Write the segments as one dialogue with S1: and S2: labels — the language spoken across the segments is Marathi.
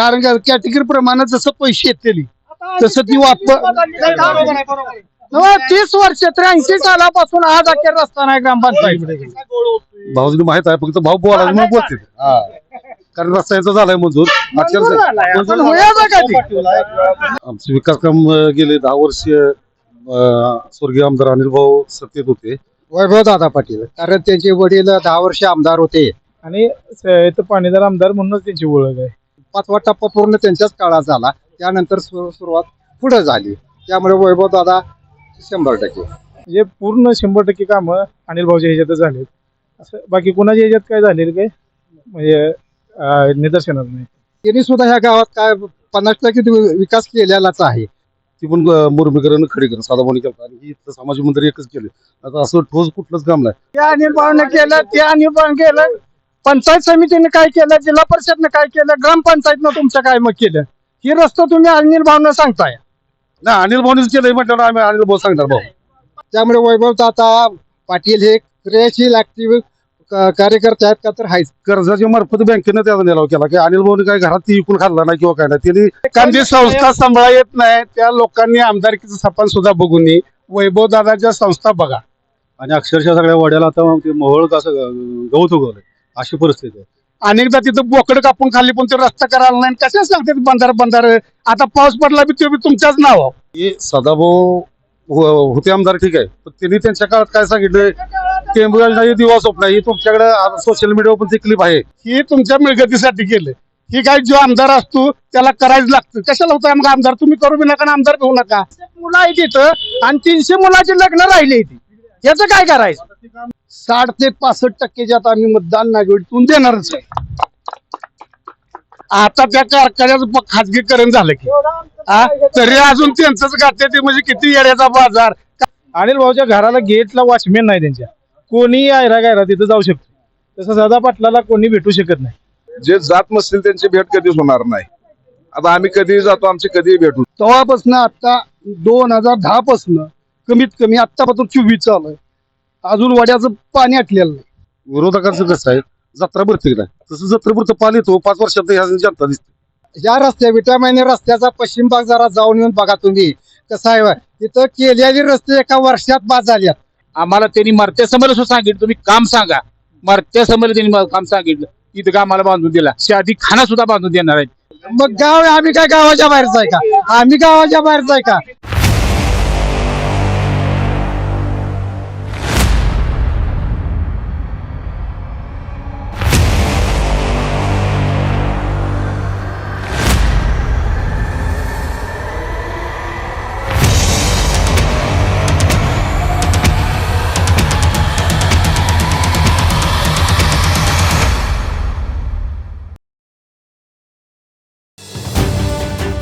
S1: कारण कॅटेगरी प्रमाणे जसं पैसे येतील तसं ती वापर तीस वर्ष त्र्याऐंशी सालापासून आज अखेर रस्ता नाही ग्रामपंचायत
S2: भाऊजीने माहीत आहे फक्त भाऊ बोलायला म्हणून बोलते हा. कारण रस्ता याचा झालाय मंजूर. आमचे विकास काम गेले दहा वर्ष स्वर्गीय आमदार अनिल भाऊ सत्तेत होते.
S1: वैभव दादा पाटील कारण त्यांचे वडील दहा वर्ष आमदार होते.
S3: आणि पाणीदार आमदार म्हणूनच त्यांची ओळख आहे.
S1: पाचवा टप्पा पूर्ण त्यांच्याच काळात झाला. त्यानंतर सुरु- सुरुवात पुढे झाली. त्यामुळे वैभव दादा शंभर टक्के.
S3: म्हणजे पूर्ण शंभर टक्के कामं अनिल भाऊच्या ह्याच्यातच झालेत. असं बाकी कोणाच्या ह्याच्यात काय झालेलं काय? म्हणजे निदर्शनात नाही.
S1: त्यांनी सुद्धा ह्या गावात काय पन्नास टक्के विकास केलेलाच आहे.
S2: ती पण मुरमीकरण खडीकरण साधा बोनी केलं आणि इथं समाज मंदिर एकच केले. आता असं ठोस कुठलंच काम नाही.
S1: त्या अनिल भाऊने केलं त्या अनिल भाऊ केलं. पंचायत समितीने काय केलं जिल्हा परिषदने काय केलं ग्रामपंचायतनं तुमचं काय मग केलं? ही रस्ता तुम्ही अनिल भाऊनं सांगताय.
S2: ना अनिल भाऊनीच केलंय म्हटल्यावर आम्ही अनिल भाऊ सांगणार भाऊ.
S1: त्यामुळे वैभव दादा पाटील हे क्रियाशील ऍक्टिव्ह कार्यकर्ते आहेत का तर आहेच
S2: कर्जाच्या मार्फत बँकेनं त्याचा निलाव केला की अनिल भाऊने काय घरात ती विकून खाल्ला नाही किंवा काय नाही. त्यांनी
S1: कारण जी संस्था सांभाळा येत नाही त्या लोकांनी आमदारकीचं सपान सुद्धा बघू नये वैभव दादाच्या संस्था बघा.
S2: आणि अक्षरशः सगळ्या वड्याला आता ते मोहळ कसं गवत उगवलंय. अशी परिस्थिती आहे.
S1: अनेकदा तिथं बोकड कापून खाली पण ते रस्ता करायला नाही. कशा सांगतात बंधार बंधार? आता पाऊस पडला बी ते बी तुमच्याच नाव
S2: हे सदाभाऊ हो- होते आमदार ठीक आहे. पण त्यांनी त्यांच्या काळात काय सांगितलं टेंबुल नाही दिवा स्वप्न ही तुमच्याकडे सोशल मीडियावर पण ती क्लिप आहे.
S1: ही तुमच्या मिळकतीसाठी केलं ही काय जो आमदार असतो त्याला करायच लागतं. कशाला होतं मग आमदार? तुम्ही करू बी नका आणि आमदार घेऊ नका. मुलं आहे तिथं आणि तीनशे मुलाची लग्न राहिले ती याचं काय करायचं? साठ ते पासष्ट टक्के ज्यात आम्ही मतदान नागरिकतून देणारच आहे. आता त्या कारखान्याचं खाजगीकरण झालं की. हा? तरी अजून त्यांचंच गाते ते म्हणजे किती येड्याचा बाजार.
S3: अनिल भाऊच्या घराला गेटला वॉचमॅन नाही त्यांच्या. कोणी आयरा गायरा तिथं जाऊ शकतो. तसं सदा पाटलाला कोणी भेटू शकत नाही.
S4: जे जात नसतील त्यांची भेट कधीच होणार नाही. आता आम्ही कधी जातो आमची कधीही भेट होते.
S1: तेव्हापासून आता दोन हजार दहा पासून कमीत कमी आतापासून चोवीस चालू आहे. अजून वड्याचं पाणी आटलेलं नाही.
S2: विरोधकांचं कसं आहे? जत्रा भरते नाही? तसं जत्रापुरतं पाणी येतो. पाच वर्षात ह्या जनता दिसते.
S1: या रस्त्या विटामिन रस्त्याचा पश्चिम भाग जरा जाऊन येऊन बघा तुम्ही. कसं आहे तिथं केलेली रस्ते एका वर्षात बाद झाल्यात.
S5: आम्हाला त्यांनी मरत्यासमोर असं सांगितलं. तुम्ही काम सांगा. मरत्यासमोर त्यांनी मला काम सांगितलं. इथं आम्हाला बांधून दिला? शादी खाना सुद्धा बांधून देणार आहेत.
S1: मग गाव आम्ही काय गावाच्या बाहेरच आहे का? आम्ही गावाच्या बाहेरच आहे का?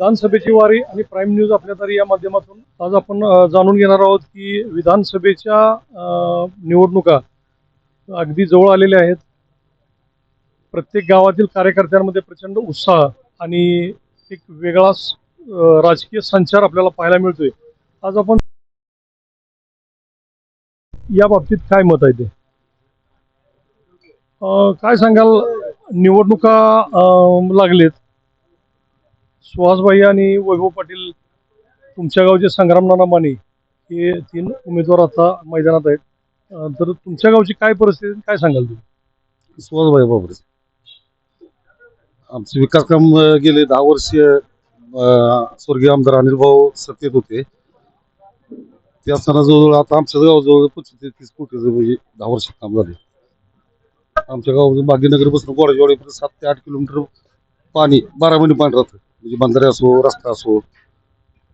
S6: विधानसभेची वारी आणि प्राईम न्यूज आपल्या तरी या माध्यमातून. आज आपण जाणून घेणार आहोत की विधानसभेच्या निवडणुका अगदी जवळ आलेल्या आहेत. प्रत्येक गावातील कार्यकर्त्यांमध्ये प्रचंड उत्साह आणि एक वेगळा राजकीय संचार आपल्याला पाहायला मिळतोय. आज आपण या बाबतीत काय मत आहे ते? काय सांगाल? निवडणुका लागलेत. सुहासभाई आणि वैभव पाटील तुमच्या गावचे संग्राम नाना माने हे तीन उमेदवार आता मैदानात आहेत. तर तुमच्या गावची काय परिस्थिती काय सांगाल तुम्ही?
S2: सुहासभाई बाबरे. आमचे विकास काम गेले दहा वर्ष स्वर्गीय आमदार अनिल भाऊ सत्तेत होते. ते असताना जवळजवळ आता आमच्या गावाजवळ पंचवीस ते तीस कोटीचं म्हणजे दहा वर्ष काम झाले. आमच्या गावात भाग्यनगरपासून सात ते आठ किलोमीटर पाणी बारा महिने पाणी राहतं. म्हणजे बंधारे असो रस्ता असो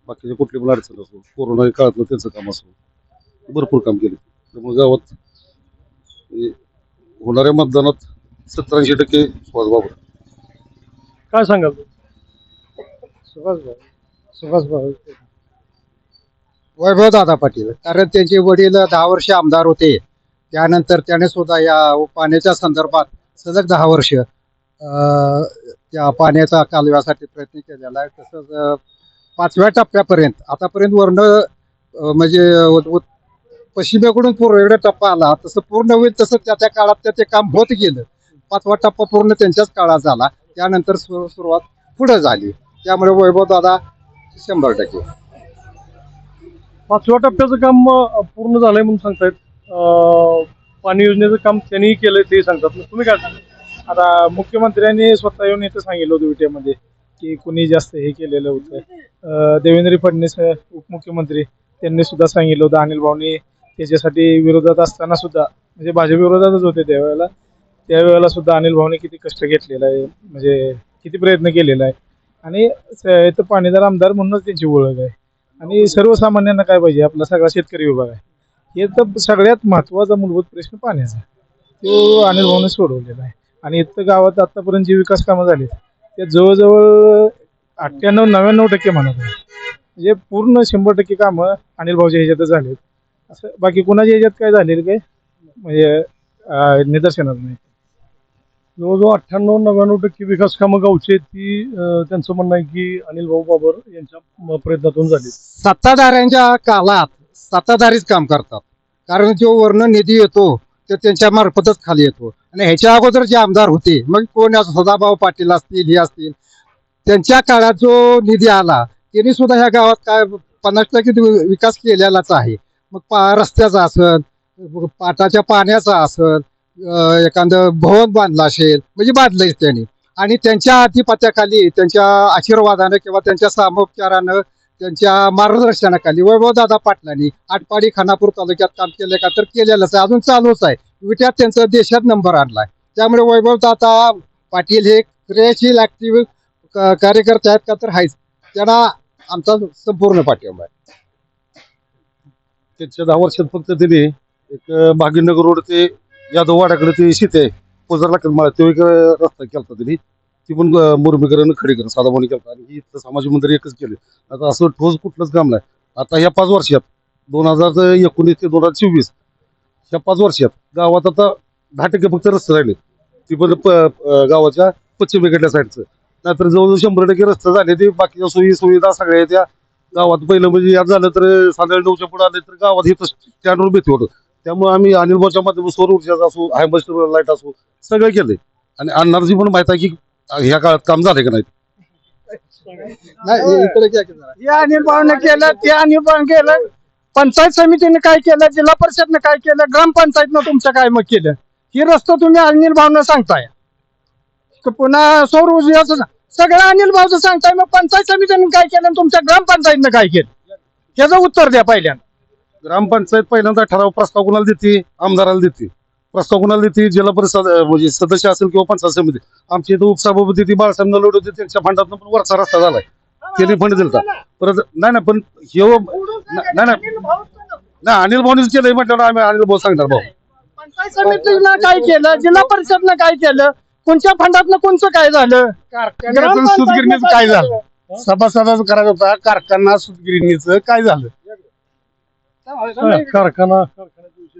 S2: बाकीचे कुठली पण अडचण असो कोरोना काळातलं त्यांचं काम असो भरपूर काम केले. त्यामुळे गावात होणाऱ्या मतदानात सत्तर ऐंशी टक्के सुभाष बाबर
S6: काय सांगाल?
S3: सुभाष भाऊ. सुभाष भाऊ.
S7: वैभव दादा पाटील. कारण त्यांचे वडील दहा वर्ष आमदार होते. त्यानंतर त्याने सुद्धा या पाण्याच्या संदर्भात सलग दहा वर्ष त्या पाण्याचा कालव्यासाठी प्रयत्न केलेला आहे. तसंच पाचव्या टप्प्यापर्यंत आतापर्यंत वर्ण म्हणजे पश्चिमेकडून पूर्वेकडे टप्पा आला. तसं पूर्ण होईल तसं त्या त्या काळात त्या ते काम होत गेलं. पाचवा टप्पा पूर्ण त्यांच्याच काळात झाला. त्यानंतर सुरु- सुरुवात पुढे झाली. त्यामुळे वैभव दादा शंभर टक्के.
S6: पाचव्या टप्प्याचं काम पूर्ण झालंय म्हणून सांगतायत. पाणी योजनेचं काम त्यांनीही केलंय ते सांगतात. तुम्ही काय सांगता?
S3: आता मुख्यमंत्र्यांनी स्वतः येऊन इथं सांगितलं होतं विट्यामध्ये की कुणी जास्त हे केलेलं होतं. देवेंद्र फडणवीस उपमुख्यमंत्री त्यांनी सुद्धा सांगितलं होतं. अनिल भाऊनी त्याच्यासाठी विरोधात असताना सुद्धा म्हणजे भाजप विरोधातच होते त्यावेळेला. त्यावेळेला सुद्धा अनिल भाऊने किती कष्ट घेतलेला आहे म्हणजे किती प्रयत्न केलेला आहे. आणि स- इथं पाणीदार आमदार म्हणूनच त्यांची ओळख आहे. आणि सर्वसामान्यांना काय पाहिजे? आपला सगळा शेतकरी विभाग आहे. हे तर सगळ्यात महत्त्वाचा मूलभूत प्रश्न पाण्याचा तो अनिल भाऊने सोडवलेला आहे. आणि इथं गावात आतापर्यंत जी विकास कामं झाली ते जवळजवळ अठ्ठ्याण्णव नव्याण्णव टक्के म्हणत आहे म्हणजे पूर्ण शंभर टक्के कामं अनिल भाऊच्या ह्याच्यातच झालेत. असं बाकी कुणाच्या ह्याच्यात काय झालेलं काय? म्हणजे निदर्शनात नाही.
S6: जवळजवळ अठ्ठ्याण्णव नव्याण्णव टक्के विकास कामं गावची ती अं, त्यांचं म्हणणं आहे की अनिल भाऊ बाबर यांच्या म- प्रयत्नातून झाली.
S7: सत्ताधाऱ्यांच्या काळात सत्ताधारीच काम करतात. कारण जो वर्ण निधी येतो तर त्यांच्या मार्फतच खाली येतो. आणि ह्याच्या अगोदर जे आमदार होते मग कोण सदाभाऊ पाटील असतील हे असतील त्यांच्या काळात जो निधी आला त्यांनी सुद्धा ह्या गावात काय पन्नास टक्के वि- विकास केलेलाच आहे. मग पा रस्त्याचा असेल पाटाच्या पाण्याचा असेल एखादं भवन बांधलं असेल म्हणजे बांधलंय त्यांनी. आणि त्यांच्या आधिपत्याखाली त्यांच्या आशीर्वादानं किंवा त्यांच्या सामोपचारानं त्यांच्या मार्गदर्शनाखाली वैभवदादा पाटलांनी आटपाडी खानापूर तालुक्यात काम केलं का तर केलेलंच आहे. अजून चालूच आहे. विट्यात त्यांचा देशात नंबर आणलाय. त्यामुळे वैभवदादा पाटील हे क्रियाशील ऍक्टिव्ह कार्यकर्ते आहेत का तर आहेच त्यांना आमचा संपूर्ण पाठिंबा आहे.
S2: त्यांच्या दहा वर्षात फक्त त्यांनी एक भागीनगर भाग्यनगर रोड ते यादववाड्याकडे ते शेती आहे. पोजरला मला तो एक रस्ता केला त्यांनी. ती पण अं, मुरमीकरण खडीकरण साधाबानी केलं आणि इथं समाज मंदिर एकच केले. आता असं ठोस कुठलंच काम नाही. आता ह्या पाच वर्षात दोन हजार एकोणीस ते दोन हजार चोवीस ह्या पाच वर्षात गावात आता दहा टक्के फक्त रस्ते राहिले. ती पण प- गावाच्या पश्चिमेकडल्या साईडचं. नाहीतर जवळजवळ शंभर टक्के रस्ते झाले ते बाकीच्या सोयी सुविधा सगळ्या त्या गावात पहिलं म्हणजे यात झालं तर साधारण नऊच्या पुढे आले तर गावात हे स्टँडवर भीती होतं. त्यामुळे आम्ही अनिल बोच्या माध्यमातून सौर ऊर्जाचा असो हायमस्टर लाइट असो सगळं केलं आणि अण्णारची पण माहिती आहे की ह्या काळात काम झाले का नाही?
S7: नाही इकडे काय केलं?
S1: अनिल भाऊने केलं. पंचायत समितीने काय केलं जिल्हा परिषदने काय केलं ग्रामपंचायतनं तुमचं काय मग केलं? ही रस्ता तुम्ही अनिल भाऊनं सांगताय. तर पुन्हा सौर ऊर्जाचं सगळं अनिल भाऊचं सांगताय मग पंचायत समितीने काय केलं आणि तुमच्या ग्रामपंचायतनं काय केलं? त्याचं उत्तर द्या पहिल्यांदा.
S2: ग्रामपंचायत पहिल्यांदा ठराव प्रस्ताव कुणाला देते? आमदाराला देते. प्रस्ताव कुणाला देते? जिल्हा परिषद म्हणजे सदस्य असेल किंवा पंचायत समिती. आमची इथं उपसभापती ती बाळासाहेब नलोड होते त्यांच्या फंडातून पण वरचा रस्ता झालाय. त्यांनी फंड दिलता. परत नाही नाही पण हे नाही नाही नाही. अनिल भाऊनीच केलंय म्हटल्यावर आम्ही अनिल भाऊ सांगणार भाऊ.
S1: पंचायत समितीनं काय केलं? जिल्हा परिषदनं काय केलं? कोणत्या फंडातनं कोणचं काय झालं? कारखान्याचं
S3: सुतगिरणीचं काय झालं? सभासदाचं करायचं होता. कारखाना सुतगिरणीचं काय झालं?
S6: कारखाना.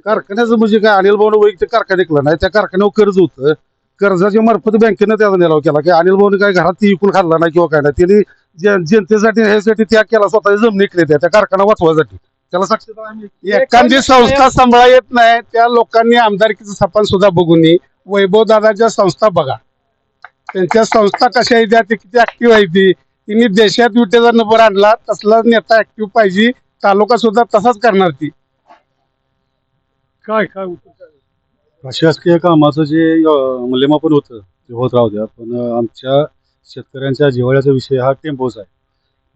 S6: कारखान्याचा
S2: म्हणजे काय अनिल भाऊन वैयक्तिक कारखाना केला नाही. त्या कारखान्यावर कर्ज होतं. कर्जाच्या मार्फत बँकेनं त्याचा निलाव केला की अनिल भाऊने काय घरात ती विकून खाल्ला नाही किंवा काय नाही. त्यांनी जनतेसाठी ह्यासाठी त्याग केला स्वतः जमीन निघले त्या. कारखाना वाचवायसाठी. त्याला आम्ही
S3: एखादी संस्था सांभाळा येत नाही. त्या लोकांनी आमदारकीचं सपान सुद्धा बघू नये वैभव दादाच्या संस्था बघा. त्यांच्या संस्था कशा आहेत त्या, ते किती ऍक्टिव्ह आहे ती. तिने देशात विटेचा नंबर आणला तसला नेता ऍक्टिव्ह पाहिजे. तालुका सुद्धा तसाच करणार ती.
S6: काय काय उत्तर काय?
S2: प्रशासकीय कामाचं जे अं, मूल्यमापन होतं ते होत राहू द्या. पण अं, आमच्या शेतकऱ्यांच्या जिव्हाळ्याचा विषय हा टेम्पोचा आहे.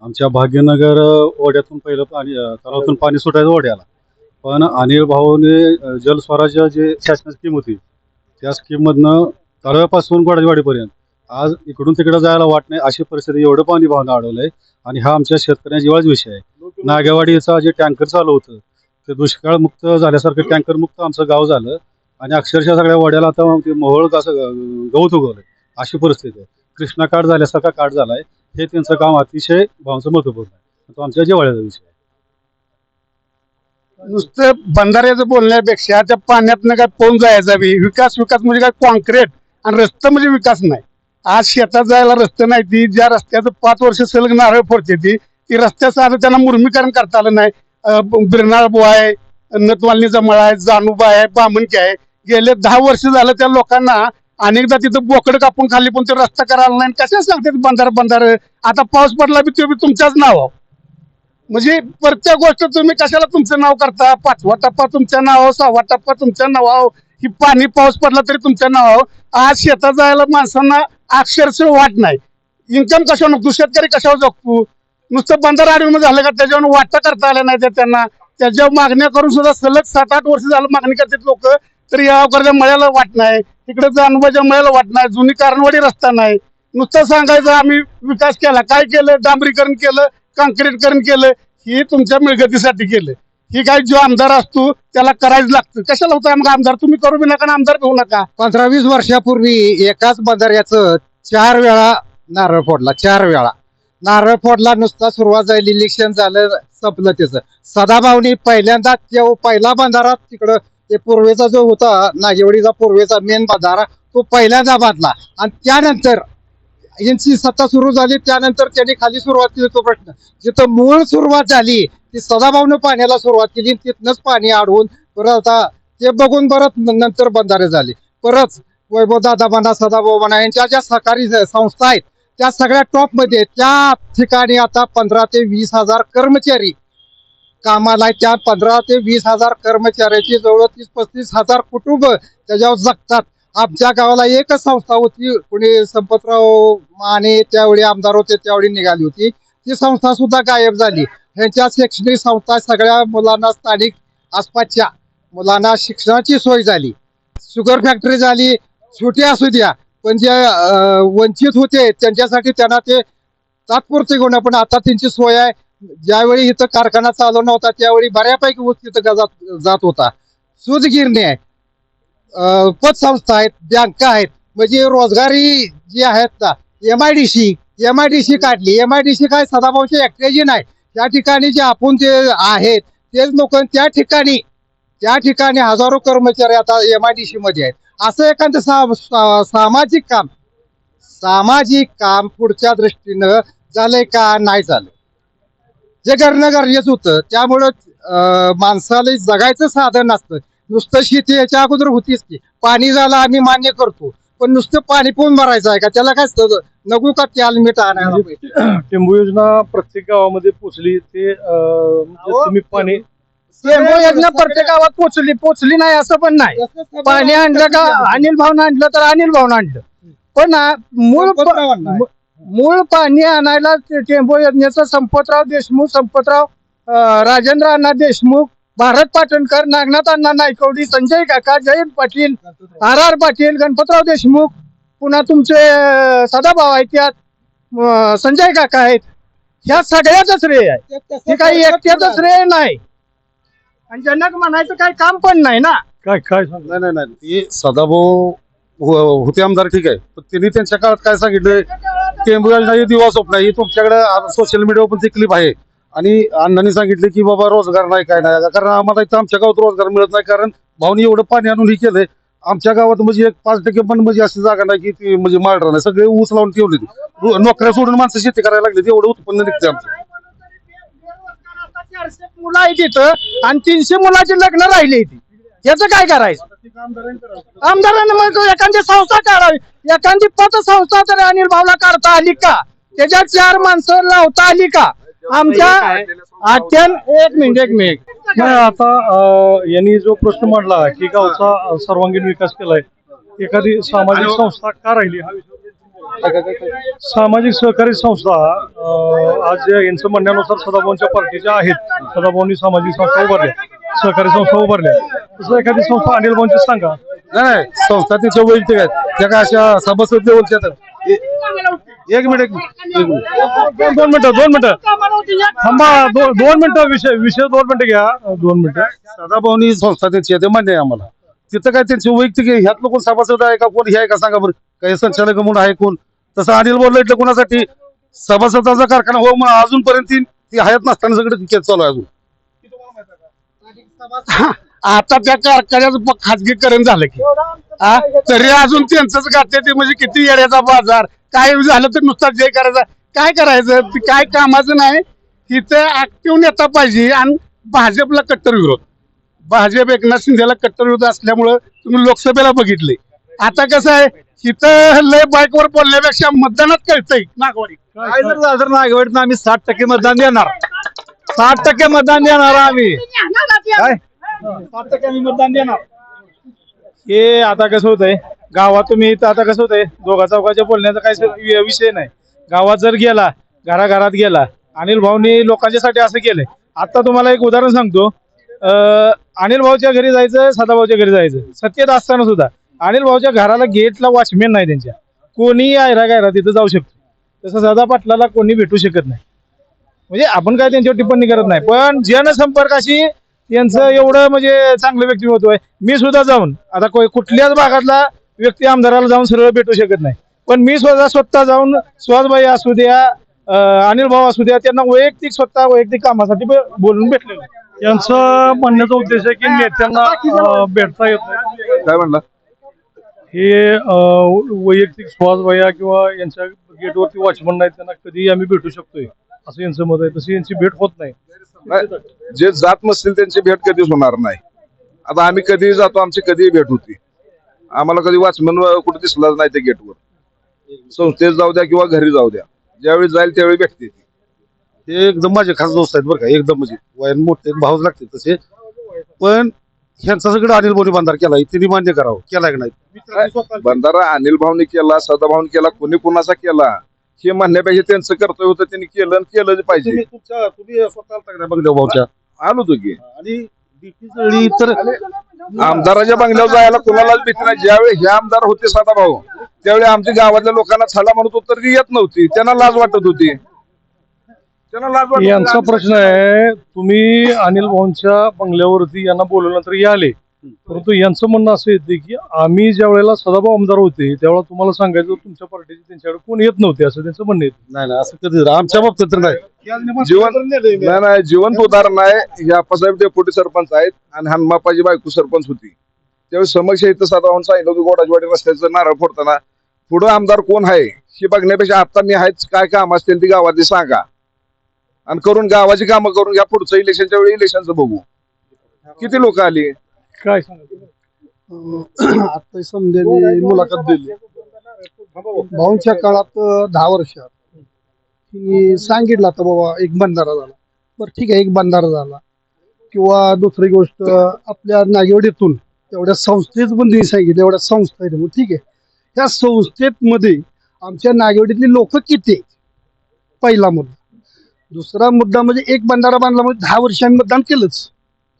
S2: आमच्या भाग्यनगर अ, ओढ्यातून पहिलं पाणी अ, तलावातून पाणी सुटायचं ओढ्याला. पण अनिल भाऊने अ, जलस्वराज्य जे शासनाची स्कीम होती त्या स्कीममधनं तळव्यापासून गोडाजवाडीपर्यंत आज इकडून तिकडे जायला वाट नाही अशी परिस्थिती एवढं पाणी भावना अडवलंय आणि हा आमच्या शेतकऱ्यांच्या जिवाळाच विषय आहे. नागेवाडीचा जे टँकर चालू होतं ते दुष्काळ मुक्त झाल्यासारखं टँकर मुक्त आमचं गाव झालं. आणि अक्षरशः सगळ्या वड्याला आता ते मोहळ असं गवत उगवलंय. अशी परिस्थिती आहे. कृष्णा काठ झाल्यासारखा कार्ड झालाय. हे त्यांचं काम अतिशय भावाचं महत्त्वपूर्ण आहे. तो आमच्या जिवाळ्याचा विषय आहे.
S1: नुसतं बंधाऱ्याचं बोलण्यापेक्षा त्या पाण्यातनं काय पोहून जायचा बी. विकास विकास म्हणजे काय कॉन्क्रीट आणि रस्ता म्हणजे विकास नाही. आज शेतात जायला रस्ते नाही. ती ज्या रस्त्याचं पाच वर्ष सलग नारळ फोडते ती ती रस्त्याचं आता त्यांना मुर्मीकरण करता आलं नाही. बिरनाळ बुवा आहे नतवालनीचा मळा आहे जानूबा आहे बामणकी आहे. गेले दहा वर्ष झालं त्या लोकांना अनेकदा तिथं बोकड कापून खाली पण ते रस्ता करायला नाही. कसे सांगतात बंधार बंधार? आता पाऊस पडला बी तो बी तुमच्याच नाव म्हणजे प्रत्येक गोष्ट तुम्ही कशाला तुमचं नाव करता? पाचवा टप्पा तुमच्या नाव सहावा टप्पा तुमच्या नावाव ही पाणी पाऊस पडला तरी तुमच्या नावाव आज शेतात जायला माणसांना अक्षरशः वाट नाही. इन्कम कशावर नको? शेतकरी कशावर जगतो? नुसतं बंदर आडवून झालं का? त्याच्यावर वाटा करता आल्या नाही त्या त्यांना. त्याच्यावर मागण्या करून सुद्धा सलग सात आठ वर्ष झालं मागणी करतात लोक. तरी या अवघडच्या मळ्याला वाट नाही. तिकडे जानबाच्या मळ्याला वाट नाही. जुनी कारणवाडी रस्ता नाही. नुसतं सांगायचं आम्ही विकास केला. काय केलं? डांबरीकरण केलं कॉन्क्रीटकरण केलं. हे तुमच्या मिळगतीसाठी केलं. ही काय जो आमदार असतो त्याला करायच लागतं. कशाला होतं? मग आमदार तुम्ही करू बी नका आमदार घेऊ नका.
S7: पंधरा वीस वर्षापूर्वी एकाच बंधाऱ्याचं चार वेळा नारळ फोडला. चार वेळा. नारळ फोडला नुसता सुरुवात झाली इलेक्शन झालं संपलं त्याचं. सदाभाऊनी पहिल्यांदा तो पहिला बंधारा तिकडं ते पूर्वेचा जो होता नागेवाडीचा पूर्वेचा मेन बंधारा तो पहिल्यांदा बांधला. आणि त्यानंतर यांची सत्ता सुरू झाली त्यानंतर त्यांनी खाली सुरुवात केली तो प्रश्न. जिथं मूळ सुरुवात झाली ती सदाभाऊनं पाण्याला सुरुवात केली तिथनंच पाणी अडवून परत आता ते बघून परत नंतर बंधारे झाले. परत वैभव दादा म्हणा सदाभाऊ म्हणा यांच्या ज्या सहकारी संस्था आहेत त्या सगळ्या टॉपमध्ये त्या ठिकाणी आता पंधरा ते वीस हजार कर्मचारी कामाला त्या पंधरा ते वीस हजार कर्मचाऱ्याची जवळ तीस पस्तीस हजार कुटुंब त्याच्यावर जगतात. आमच्या गावाला एकच संस्था होती कोणी संपतराव माने त्यावेळी आमदार होते त्यावेळी निघाली होती. ती संस्था सुद्धा गायब झाली. ह्यांच्या शैक्षणिक संस्था सगळ्या मुलांना स्थानिक आसपासच्या मुलांना शिक्षणाची सोय झाली. शुगर फॅक्टरी झाली छोटी असू द्या पण जे वंचित होते त्यांच्यासाठी त्यांना ते तात्पुरते गुण पण आता त्यांची सोय आहे. ज्यावेळी इथं कारखाना चालू नव्हता त्यावेळी बऱ्यापैकी ऊस तिथं जात जात होता. सूतगिरणी आहे पतसंस्था आहेत बँका आहेत. म्हणजे रोजगारी जी आहेत ना M I D C M I D C काढली. एम आय डी सी काय सदाभाऊची ऍक्टेजी नाही. त्या ठिकाणी जे आपण जे आहेत तेच लोक त्या ठिकाणी त्या ठिकाणी हजारो कर्मचारी आता एम आय डी सी मध्ये आहेत. असं एखादं सा- सामाजिक काम. सामाजिक काम पुढच्या दृष्टीनं झालंय का नाही झालं जे करणं गरजेचं होतं त्यामुळं माणसाला जगायचं साधन नसतं. नुसतं शेती याच्या अगोदर होतीच की पाणी झालं आम्ही मान्य करतो. पण नुसतं पाणी पिऊन भरायचं आहे का? त्याला काय नको का त्याला मीठ आणायला पाहिजे?
S6: टेंबू योजना प्रत्येक गावामध्ये पोहोचली ते अं, जे तुम्ही पाणी
S1: टेम्पो योजना प्रत्येक गावात पोचली पोचली नाही असं पण नाही. पाणी आणलं का अनिल भाऊन आणलं तर अनिल भाऊन आणलं. पण मूळ मूळ पाणी आणायला टेम्पो योजनेचं संपतराव देशमुख संपतराव राजेंद्र अण्णा देशमुख भारत पाटणकर नागनाथ अण्णा नायकवडी संजय काका जयंत पाटील आर आर पाटील गणपतराव देशमुख पुन्हा तुमचे सदाभाऊ आहेत त्यात संजय काका आहेत. ह्या सगळ्याच श्रेय आहे. हे काही एकट्याचं श्रेय नाही. आणि जनक म्हणायचं काही काम पण नाही ना.
S6: काय काय सांग?
S2: नाही नाही नाही. ते सदाभाऊ हो- होते आमदार ठीक आहे. पण त्यांनी त्यांच्या काळात काय सांगितलं टेंबू योजना ही दिवा स्वप्न आहे. ही तुमच्याकडे सोशल मीडियावर पण ती क्लिप आहे. आणि अण्णांनी सांगितले की बाबा रोजगार नाही काय नाही. कारण आम्हाला इथं आमच्या गावात रोजगार मिळत नाही. कारण भाऊनी एवढं पाणी आणून हे केलंय. आमच्या गावात म्हणजे एक पाच टक्के पण म्हणजे अशी जागा नाही की ती म्हणजे माळरा नाही सगळे ऊस लावून ठेवले नोकऱ्या सोडून माणसं शेती करायला लागली एवढं उत्पन्न निघते आमचं.
S1: चारशे मुलं आहे तिथं आणि तीनशे मुलाची लग्न राहिली ती याचं काय करायचं? आमदारांनी मग एखादी संस्था काढावी. एखादी पतसंस्था तर अनिल भाऊला काढता आली का? त्याच्यात चार माणसं लावता आली का? आमच्या अत्यंत एक मिनिट एक मिनिट.
S6: नाही आता यांनी जो प्रश्न मांडला की गावचा सर्वांगीण विकास केलाय एखादी सामाजिक संस्था का राहिली? हा सामाजिक सहकारी संस्था अं, आज यांचं म्हणण्यानुसार सदाभाऊंच्या पार्टीच्या आहेत सदाभाऊंनी सामाजिक संस्था उभारल्या. सहकारी संस्था उभारल्या. तसं एखादी संस्था अनिल भाऊंची सांगा.
S2: नाही संस्था तिच्या वैयक्तिक आहेत. त्या काय अशा सभासद लेवलच्या. ए- एक मिनिट एक मिनिट. एक मिनिट.
S6: दोन मिनिटं दोन मिनिटं. थांबा दोन दोन मिनिटं विषय विषय दोन मिनिटं घ्या. दोन मिनिटं.
S2: सदाभाऊनी संस्था त्यांची आहे ते मान्य आहे आम्हाला. तिथं काय त्यांची वैयक्तिक आहे? ह्यात कोण सभासद आहे का? कोण? हे आहे का? सांगा बरं. काही संचालक म्हणून आहे कोण? तसं अनिल बोललं इथलं कोणासाठी? सभासदाचा कारखाना हो मग अजूनपर्यंत ती हयात नसताना सगळं केस चालू आहे अजून.
S1: आता त्या कारखान्याचं खाजगीकरण झालं की. हा? तरी अजून त्यांचंच गाठते ते म्हणजे किती येण्याचा बाजार? काय झालं तर नुसता जे करायचा काय करायचं? ते काय कामाचं नाही. तिथं ऍक्टिव्ह नेता पाहिजे आणि भाजपला कट्टर विरोध. भाजप एकनाथ शिंदेला कट्टर विरोध असल्यामुळं तुम्ही लोकसभेला बघितले. आता कसं आहे तिथं लय बाईकवर बोलण्यापेक्षा मतदानात कळतंय नागवाडी.
S8: काय जर झालं तर आम्ही साठ टक्के मतदान देणार. साठ टक्के मतदान देणार आम्ही.
S1: काय? सात टक्के आम्ही मतदान देणार.
S3: हे आता कसं होतंय गावात तुम्ही इथं आता कसं होतंय दोघा चौघाच्या बोलण्याचा काही विषय नाही. गावात जर गेला घराघरात गेला अनिल भाऊनी लोकांच्यासाठी असं केलंय. आता तुम्हाला एक उदाहरण सांगतो अनिल भाऊच्या घरी जायचं सदाभाऊच्या घरी जायचं. सत्तेत असताना सुद्धा अनिल भाऊच्या घराला गेटला वॉचमॅन नाही त्यांच्या. कोणी आयरा गायरा तिथं जाऊ शकतो. तसं सदा पाटलाला कोणी भेटू शकत नाही. म्हणजे आपण काय त्यांच्यावर टिप्पणी करत नाही. पण जनसंपर्काशी यांचं एवढं म्हणजे चांगलं व्यक्तिमत्व आहे. मी सुद्धा जाऊन आता को- कुठल्याच भागातला व्यक्ती आमदाराला जाऊन सरळ भेटू शकत नाही. पण मी स्वतः स्वतः जाऊन सुहासबाई असू द्या अनिल भाऊ असू द्या त्यांना वैयक्तिक स्वतः वैयक्तिक कामासाठी बोलून भेटलेलं आहे.
S6: यांचं म्हणण्याचा उद्देश आहे की नेत्यांना भेटता येत नाही.
S4: काय म्हणला?
S6: हे वैयक्तिक सुहासभैया किंवा यांच्या गेटवरती वॉचमन नाहीत त्यांना कधी आम्ही भेटू शकतोय. असं यांचं मत आहे. तशी यांची भेट होत नाही.
S4: नाही, जे जात नसतील त्यांची भेट कधीच होणार नाही. आता आम्ही कधी जातो आमची कधीही भेट होती. आम्हाला कधी वाचमन कुठे दिसलाच नाही त्या गेटवर. संस्थेत जाऊ द्या किंवा घरी जाऊ द्या. ज्यावेळी जाईल त्यावेळी भेटते ती.
S2: ते एकदम माझे खास दोस्त आहेत बरं का एकदम म्हणजे वयान मोठे भाऊच लागते तसे. पण ह्यांचा सगळं अनिल बोनी बांधार केलाय तिने मान्य करावं केलाय का नाही?
S4: बंधारा अनिल भाऊनी केला सदाभाऊनी केला कोणी कुणाचा केला? हे म्हणण्यापेक्षा त्यांचं कर्तव्य होतं त्यांनी केलं आणि केलंच पाहिजे.
S2: तुम्ही तुमच्या तुम्ही स्वतः आलता का नाही बंगल्या भाऊच्या?
S4: आलो होतो की.
S2: आणि जळली तर
S4: आमदाराच्या बंगल्यावर जायला कुणालाच भीती नाही. ज्यावेळी हे आमदार होते सदाभाऊ त्यावेळी आमच्या गावातल्या लोकांना छाला म्हणत होत तर ती येत नव्हती. त्यांना लाज वाटत होती. त्यांना
S6: यांचा. प्रश्न आहे तुम्ही अनिल भाऊंच्या बंगल्यावरती यांना बोलवल्यानंतर हे आले. परंतु यांचं म्हणणं असं येते की आम्ही ज्या वेळेला सदाभाऊ आमदार होते त्यावेळेला तुम्हाला सांगायचं तुमच्या पार्टीचे त्यांच्याकडे कोण येत नव्हते असं त्यांचं म्हणणं येतं.
S2: नाही नाही असं कधी? आमच्या बाबतीत तर नाही.
S4: जीवन नाही नाही जिवंत उदाहरण आहे हे आप्पासाहेब डेप्युटी सरपंच आहेत आणि हनुमापाची बायको सरपंच होती. त्यावेळी समक्ष इथं सदाभाऊन सांगितलं होतं गोडाजवाडी रस्त्याचं नारळ फोडताना. पुढं आमदार कोण आहे हे बघण्यापेक्षा आता मी आहेच. काय काम असतील ती गावातली सांगा. आणि करून गावाची कामं करून घ्या पुढचं इलेक्शनच्या वेळी इलेक्शनचं बघू. किती लोक आली?
S6: काय? सांगा
S8: आता समजेल मुलाखत दिली. भाऊंच्या काळात दहा वर्षात की सांगितलं आता बाबा एक बंधारा झाला. बरं ठीक आहे एक बंधारा झाला. किंवा दुसरी गोष्ट आपल्या नागेवाडीतून तेवढ्या संस्थेत पण तुम्ही सांगितलं एवढ्या संस्था आहेत मग ठीक आहे. त्या संस्थेत मध्ये आमच्या नागेवाडीतली लोक किती आहेत? पहिला मुद्दा. दुसरा मुद्दा म्हणजे एक बंधारा बांधला म्हणजे दहा वर्ष आम्ही मतदान केलंच.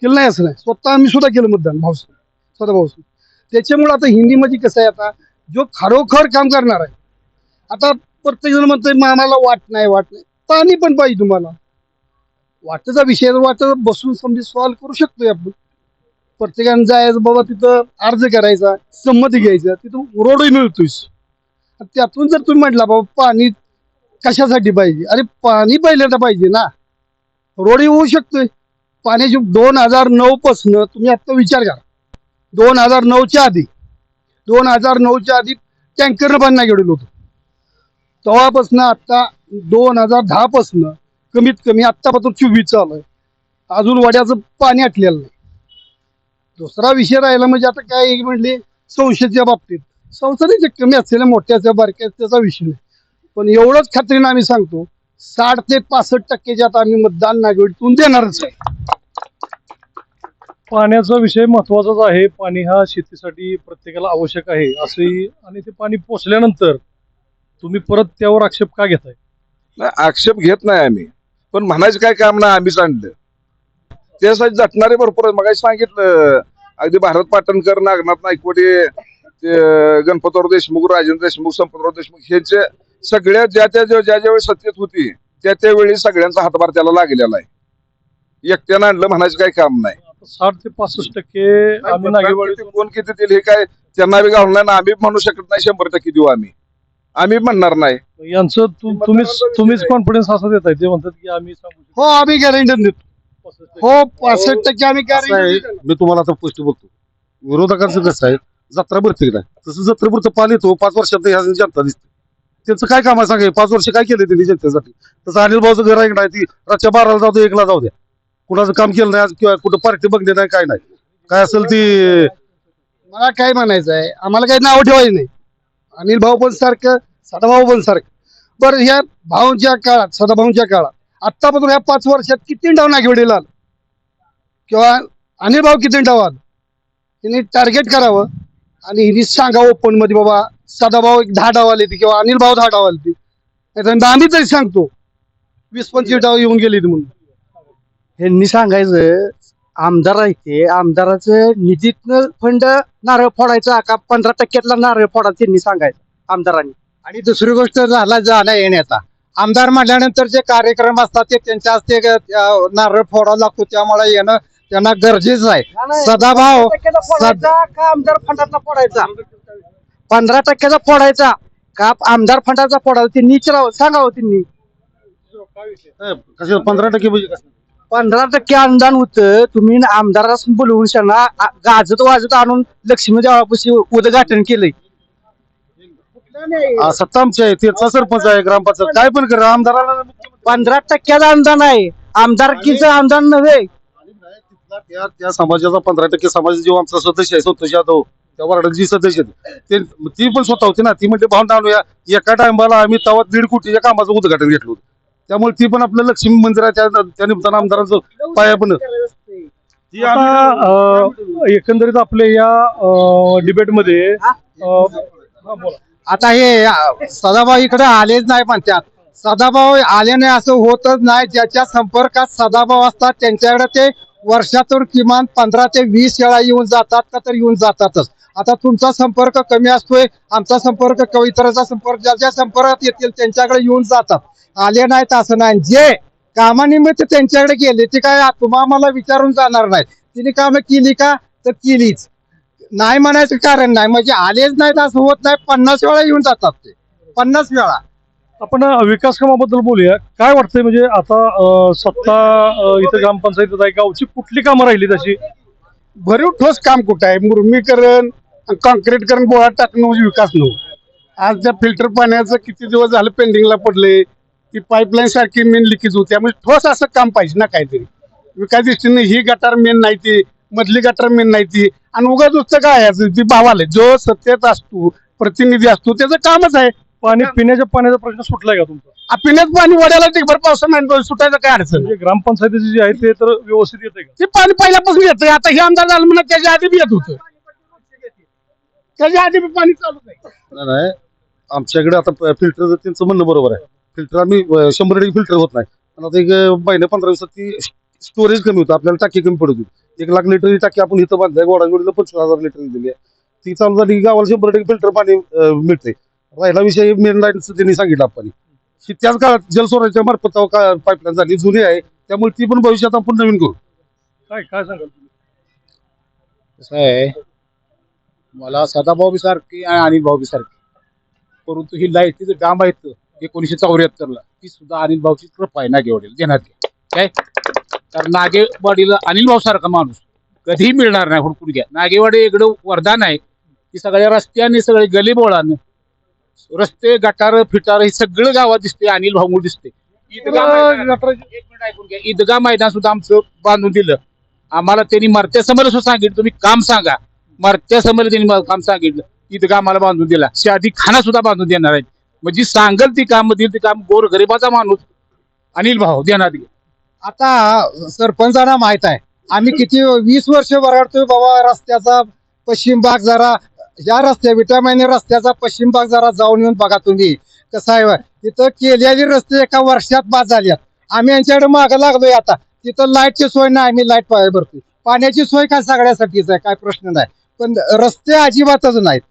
S8: केलं नाही असं नाही. स्वतः आम्ही सुद्धा केलं मतदान भाऊ स्वतः भाऊ त्याच्यामुळे आता हिंदीमध्ये कसं आहे आता जो खरोखर काम करणार आहे. आता प्रत्येक जण म्हणतोय मानाला आम्हाला वाट नाही वाट नाही. पाणी पण पाहिजे तुम्हाला. वाटेचा विषय वाट बसून समजे सॉल्व्ह करू शकतोय आपण. प्रत्येकाने जायचं बाबा तिथं अर्ज करायचा संमती घ्यायचा तिथं रोडही मिळतोय त्यातून जर तुम्ही म्हटला बाबा पाणी कशासाठी पाहिजे? अरे पाणी पहिल्यांदा पाहिजे ना. रोडही होऊ शकतोय. पाण्याची दोन हजार नऊ पासनं तुम्ही आता विचार करा. दोन हजार नऊच्या आधी दोन हजार नऊच्या आधी टँकरनं पाणी नाही गेलेलो होतो. तेव्हापासनं आत्ता दोन हजार दहापासनं कमीत कमी आत्तापासून चोवीस चालू आहे. अजून वड्याचं पाणी आटलेलं नाही. दुसरा विषय राहिला म्हणजे आता काय एक म्हणले संसदेच्या बाबतीत. संस्थेचे कमी असलेल्या मोठ्याच्या बारक्या त्याचा विषय. नाही पण एवढंच खात्रीनं आम्ही सांगतो साठ ते पासष्ट टक्केच्या आता आम्ही मतदान नागरिकतून देणारच आहे.
S6: पाण्याचा विषय महत्वाचाच आहे. पाणी हा शेतीसाठी प्रत्येकाला आवश्यक आहे असंही आणि ते पाणी पोचल्यानंतर तुम्ही परत त्यावर आक्षेप का घेताय?
S4: नाही, आक्षेप घेत नाही आम्ही. पण म्हणायचं काय काम नाही आम्हीच आणलं. त्यासाठी झटणारे भरपूर आहेत. मगाशी सांगितलं अगदी भारत पाटणकर नागनाथ नायकवडे ते गणपतराव देशमुख राजेंद्र देशमुख संपतराव देशमुख ह्याचे सगळ्या ज्या त्या ज्या ज्या ज्यावेळी सत्तेत होती त्या त्यावेळी सगळ्यांचा हातभार त्याला लागलेला आहे. एकट्यानं आणलं म्हणायचं काही काम नाही.
S6: साठ ते पासष्ट टक्के आम्ही नागेवाडी
S4: किती- कोण किती दिले हे काय त्यांना बी घालून नाही ना आम्ही म्हणू शकत नाही शंभर टक्के देऊ आम्ही. आम्ही म्हणणार नाही.
S6: यांचं तुम्हीच तुम्हीच कॉन्फिडन्स असा देताय ते म्हणतात की आम्ही सांगू
S1: हो आम्ही गॅरंटी देतो. हो पासष्ट टक्के आम्ही
S2: आहे,
S1: गॅरंटी
S2: मी तुम्हाला आता पोस्ट बघतो. विरोधकांचं कसं आहे जत्रा भरते नाही? तसं जत्रेपुरतं पाल येतो पाच वर्षात ह्या जनता दिसते. त्यांचं काय काम आहे सांगा पाच वर्ष काय केलं त्यांनी जनतेसाठी? तसं अनिल भाऊचं घर आहे ती रातच्या बाराला जाऊ दे एकला जाऊ द्या. कुणाचं काम केलं नाही आज किंवा कुठं पार्टी बघले नाही काय नाही. काय असेल ती
S1: मला काय म्हणायचं आहे? आम्हाला काही नाव ठेवायचं नाही. अनिल भाऊ पण सारखं सदाभाऊ पण सारखं. बरं ह्या भाऊंच्या काळात सदाभाऊंच्या काळात आत्तापासून ह्या पाच वर्षात किती डाव नागेवडीला आलं? किंवा अनिल भाऊ किती डाव आलं? त्यांनी टार्गेट करावं आणि हिने सांगावं ओपनमध्ये बाबा सदाभाऊ एक दहा डाव आले ते किंवा अनिल भाऊ दहा डाव आले ते नाहीतर आम्ही तरी सांगतो वीस पंचवीस डाव येऊन गेले म्हणून.
S7: ह्यांनी सांगायचं आमदार आहे ते आमदाराचं निधीतनं फंड नारळ फोडायचा का पंधरा टक्क्यातला नारळ फोडा त्यांनी सांगायचं आमदारांनी. आणि दुसरी गोष्ट झाला जाण्या येण्याचा आमदार म्हटल्यानंतर जे कार्यक्रम असतात ते त्यांच्या हस्ते नारळ फोडावा लागतो त्यामुळे येणं त्यांना गरजेचं आहे. सदाभाव सद-
S1: का आमदार फंडातला फोडायचा?
S7: पंधरा टक्क्याचा फोडायचा. का आमदार फंडाचा फोडायचा. त्यांनी विचारावं सांगावं त्यांनी.
S2: पंधरा टक्के म्हणजे कसं?
S7: पंधरा टक्के अनुदान होतं. तुम्ही आमदाराला बोलवून आ- गाजत वाजत आणून लक्ष्मी देवापाशी उद्घाटन केलंय.
S2: आ, सत्ता आमची आहे. त्याचा सरपंच आहे ग्रामपंचायत. काय पण करा आमदाराला
S7: पंधरा टक्क्याचं अनुदान आहे. आमदारकीचं अनुदान नव्हे.
S2: त्या त्या समाजाचा पंधरा टक्के समाज जो आमचा सदस्य आहे संतोष यादव त्या वार्डात जी सदस्य ते ती पण स्वतः होती ना ती म्हणजे भावना आणूया एका टायमाला आम्ही तेव्हा दीड कोटीच्या कामाचं उद्घाटन घेतलं होतं. त्यामुळे ती पण आपलं लक्ष्मी मंदिराच्या त्या निमित्तानं आमदारांचं पाया पण ती
S6: आता
S2: आम्ही-
S6: अं, एकंदरीत आपल्या या डिबेटमध्ये हा? बोला.
S7: आता हे अ, सदाभाऊ इकडे आलेच नाही म्हणतात सदाभाऊ आले नाही असं होतच नाही. ज्याच्या संपर्कात सदाभाऊ असतात त्यांच्याकडे ते वर्षातून किमान पंधरा ते वीस वेळा येऊन जातात का तर येऊन जातातच. आता तुमचा संपर्क कमी असतोय आमचा संपर्क क- इतरांचा संपर्क ज्याच्या संपर्कात येतील त्यांच्याकडे येऊन जातात. आले नाहीत असं नाही. जे कामानिमित्त त्यांच्याकडे गेले ते काय तुम्हा आम्हाला विचारून जाणार नाही. तिने कामं केली का? तर केलीच. नाही म्हणायचं कारण नाही. म्हणजे आलेच नाहीत असं होत नाही. पन्नास वेळा येऊन जातात ते. पन्नास वेळा.
S6: आपण विकास कामाबद्दल बोलूया. काय वाटतंय म्हणजे आता सत्ता इथं ग्रामपंचायतीत आहे. गावची कुठली कामं राहिली तशी?
S1: भरीव ठोस काम कुठं आहे? मुरमीकरण कॉन्क्रीट करण बोळा टाकणं म्हणजे विकास नव्हतं. आज त्या फिल्टर पाण्याचं किती दिवस झालं पेंडिंगला पडले ती पाईपलाईन सारखी मेन लिकेज होती. त्यामुळे ठोस असं काम पाहिजे ना काहीतरी. विकास दृष्टीने ही गटार मेन नाही ती मधली गटार मेन नाही ती. आणि उगा दुसरं काय ती भावाले जो सत्तेत असतो प्रतिनिधी असतो त्याचं कामच आहे.
S6: पाणी पिण्याच्या पाण्याचा प्रश्न सुटलाय का तुमचा?
S1: पिण्यात पाणी वड्याला टिकभर पावसानं सुटायचं काय अडचण नाही.
S6: म्हणजे ग्रामपंचायतीचे जे आहे ते तर व्यवस्थित येते का?
S1: ते पाणी पहिल्यापासून येतं आता हे आमदार झालं म्हणून त्याच्या आधी येत होतं. त्याच्या आधी पाणी चालू आहे
S2: नाही, नाही. आमच्याकडे आता फिल्टर त्यांचं म्हणणं बरोबर आहे. फिल्टर आम्ही अं, शंभर टक्के फिल्टर होत नाही. पण आता एक अं, महिना पंधरा दिवसात ती स्टोरेज कमी होतं. आपल्याला टाकी कमी पडत होती. एक लाख लिटर टाकी आपण इथं बांधलाय गोडाजोडीला पंचवीस हजार लिटर दिली आहे. ती चालू झाली की गावाला शंभर टक्के फिल्टर पाणी अं, मिळते राहिला विषय मेन लाईनचं त्यांनी सांगितलं आपण. की त्याच काळात जलस्वराच्या मार्फत पाईपलाईन झाली जुनी आहे. त्यामुळे ती पण भविष्यात आपण नवीन करू.
S6: काय काय सांगाल तुम्ही?
S5: कसं आहे मला सदाभाऊ बी सारखी आणि अनिल भाऊ बी सारखी परंतु ही लाईटीचं डांब आहेत एकोणीशे चौऱ्याहत्तरला. ती सुद्धा अनिल भाऊची कृपा आहे नागेवाडीला देण्यात घ्या काय? कारण नागेवाडीला अनिल भाऊ सारखा माणूस कधीही मिळणार नाही हुडकून घ्या. नागेवाडी इकडं वरदान आहे. की सगळ्या रस्त्याने सगळे गलीबोळानं रस्ते गटार फिटार हे सगळं गावात दिसते अनिल भाऊ दिसते. ईदगाह मैदान- एक मिनिट ऐकून घ्या. ईदगाह मैदान सुद्धा आमचं बांधून दिलं. आम्हाला त्यांनी मरत्या समोर सांगितलं तुम्ही काम सांगा. मार्गच्या समोर त्यांनी मला काम सांगितलं. ईदगाह आम्हाला बांधून दिला. शादी खाना सुद्धा बांधून देणार आहेत. म्हणजे सांगल ती काम देईल ती काम गोर गरिबाचा माणूस अनिल भाऊ देणार घे.
S7: आता सरपंचांना माहीत आहे. आम्ही किती वीस वर्ष बरडतोय बाबा रस्त्याचा पश्चिम भाग जरा या रस्त्या विटामिन रस्त्याचा पश्चिम भाग जरा जाऊन येऊन बघा तुम्ही. कसं आहे बा, तिथं केलेली रस्ते एका वर्षात बाद झाली आम्ही यांच्याकडे मागं लागलोय आता. तिथं लाईटची सोय नाही आम्ही लाइट भरतो पाण्याची सोय काय सगळ्यासाठीच आहे काय प्रश्न नाही. पण रस्ते अजिबातच नाहीत.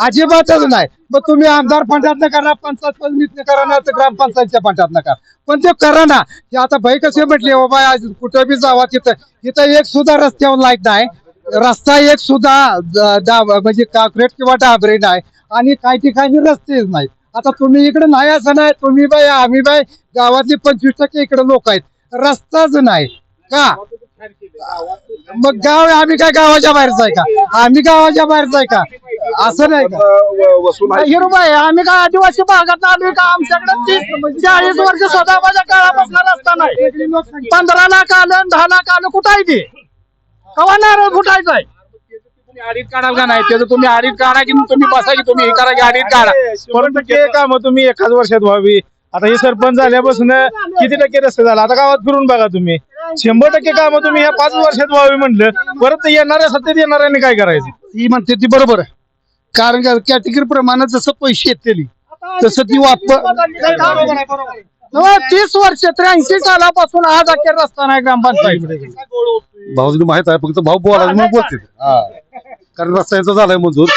S7: अजिबातच नाही मग तुम्ही आमदार फंडात करा पंचायत पंचमीत करा ना तर ग्रामपंचायतच्या फंडात करा. पण ते करा ना. हे आता भय कसे म्हटले बाबा आज कुठं बी जावा तिथं. तिथं एक सुद्धा रस्त्यावर लाइट नाही. रस्ता एक सुद्धा डाब म्हणजे काँक्रीट किंवा डाबरे नाही. आणि काही ठिकाणी रस्तेच नाहीत. आता तुम्ही इकडे नाही असं नाही. तुम्ही बाय आम्ही बाय गावातली पंचवीस टक्के इकडे लोक आहेत. रस्ताच नाही. का? मग गाव आम्ही काय गावाच्या बाहेरच आहे का? आम्ही गावाच्या बाहेरच आहे का? असं नाही का?
S4: वसूल आहे
S1: हिरोबाई आम्ही काय आदिवासी भागात आलोय का? आमच्याकडे तीस चाळीस वर्ष स्वतःच्या काळापासून रस्ता नाही. पंधरा लाख आलं दहा लाख आलं कुठं आहे ते? कवा नारळ फुटायचं आहे?
S3: तुम्ही आडीत काढाल का नाही? त्याचं तुम्ही आडीत काढा की तुम्ही बसा की तुम्ही हे करा की आडीत काढा. परंतु ते काम तुम्ही एकाच वर्षात व्हावी. आता हे सरपंच झाल्यापासून किती टक्के रस्ते झाला? आता गावात फिरून बघा तुम्ही. शंभर टक्के काम तुम्ही ह्या पाच वर्षात व्हावी म्हणलं. परत येणाऱ्या सत्तेत येणाऱ्यांनी काय करायचं?
S1: ती म्हणते ती बरोबर आहे. कारण कॅटेगरी प्रमाणे जसं पैसे येतली तसं ती वापर हो, तीस वर्ष त्र्याऐंशी सालापासून आज अखेर रस्ता नाही ग्रामपंचायत.
S2: भाऊजीने माहीत आहे फक्त भाऊ म्हणून बोलते हा. कारण रस्ता याचा झालाय मंजूर.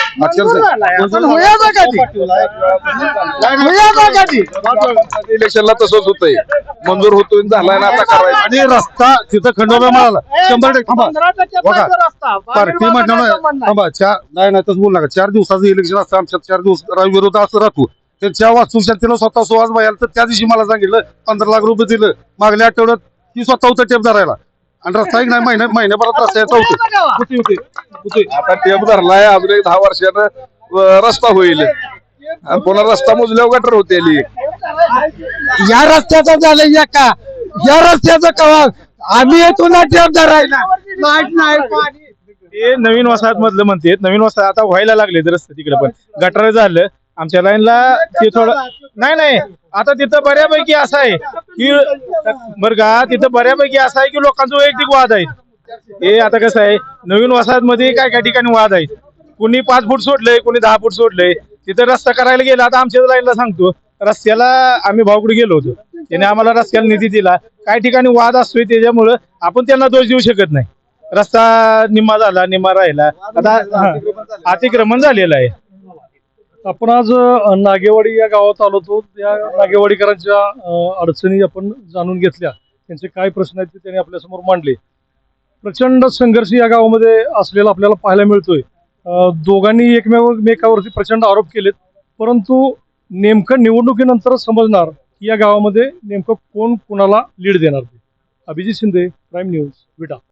S4: इलेक्शनला तसंच होतंय. मंजूर होतोय झालाय ना आता करायचं.
S2: आणि रस्ता तिथं खंडोबा मिळाला शंभर टक्के थांबा. पार्टी म्हटलं थांबा चार नाही नाही तसं बोलू नका. चार दिवसाचं इलेक्शन असतं आमच्यात. चार दिवस विरोध असं राहतो त्यांच्या वाचून त्यानं स्वतः सुहास भयाला तर त्या दिवशी मला सांगितलं पंधरा लाख रुपये दिलं. मागल्या आठवड्यात ती स्वतः होतं टेप धरायला. आणि रस्ता एक नाही महिन्या महिन्याभरात रस्ता याचा होतो होते होते होते
S4: आता टेप धरलाय अजून एक दहा वर्षानं अं, रस्ता होईल. आणि पुन्हा रस्ता मोजल्यावर गटर होते
S7: या रस्त्याचं झालं या का? या रस्त्याचं कवा? आम्ही येतो ना टेप धरायला. लाइट नाही पाणी.
S3: ते नवीन वसाहत मधलं म्हणते नवीन वसाहत आता व्हायला लागले रस्ते तिकडे पण. गटार झालं. आमच्या लाईनला ते थोडं नाही नाही. आता तिथं बऱ्यापैकी असं आहे. की बरं का तिथं बऱ्यापैकी असं आहे की लोकांचा वैयक्तिक वाद आहे हे आता कसं आहे नवीन वसाहत मध्ये काय काय ठिकाणी वाद आहेत? कुणी पाच फूट सोडलंय कुणी दहा फूट सोडलंय. तिथं रस्ता करायला गेला आता आमच्या लाईनला सांगतो रस्त्याला आम्ही भाऊकडे गेलो होतो. त्याने आम्हाला रस्त्याला निधी दिला. काही ठिकाणी वाद असतोय त्याच्यामुळं आपण त्यांना दोष देऊ शकत नाही. रस्ता निम्मा झाला निम्मा राहिला. आता अतिक्रमण झालेलं आहे.
S6: आपण आज नागेवाडी या गावात आलो होतो. त्या नागेवाडीकरांच्या अडचणी आपण जाणून घेतल्या. त्यांचे काय प्रश्न आहेत ते त्यांनी आपल्यासमोर मांडले. प्रचंड संघर्ष या गावामध्ये असलेला आपल्याला पाहायला मिळतोय. दोघांनी एकमेकावरती प्रचंड आरोप केलेत. परंतु नेमकं निवडणुकीनंतरच समजणार की या गावामध्ये नेमकं कोण कुणाला लीड देणार ते. Abhijit Shinde Prime News Vita